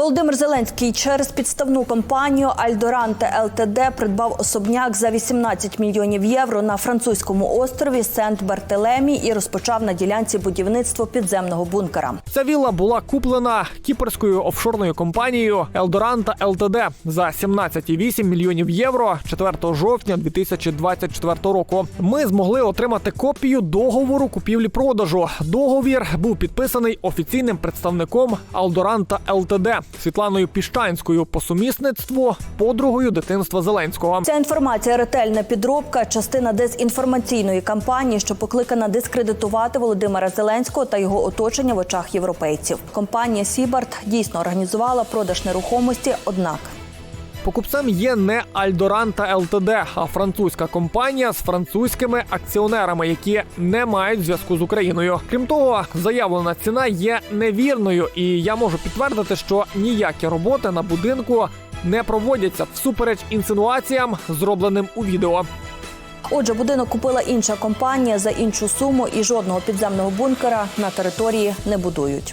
Володимир Зеленський через підставну компанію Альдоранте ЛТД придбав особняк за 18 мільйонів євро на французькому острові Сент-Бартелемі і розпочав на ділянці будівництво підземного бункера. Ця вілла була куплена кіперською офшорною компанією Елдоранта ЛТД за 17,8 мільйонів євро 4 жовтня 2024 року. Ми змогли отримати копію договору купівлі-продажу. Договір був підписаний офіційним представником Алдоранта ЛТД Світланою Піщанською по сумісництву подругою дитинства Зеленського. Ця інформація ретельна підробка, частина дезінформаційної кампанії, що покликана дискредитувати Володимира Зеленського та його оточення в очах європейців. Компанія Сібарт дійсно організувала продаж нерухомості, однак. Покупцем є не Альдоранта ЛТД, а французька компанія з французькими акціонерами, які не мають зв'язку з Україною. Крім того, заявлена ціна є невірною, і я можу підтвердити, що ніякі роботи на будинку не проводяться всупереч інсинуаціям, зробленим у відео. Отже, будинок купила інша компанія за іншу суму, і жодного підземного бункера на території не будують.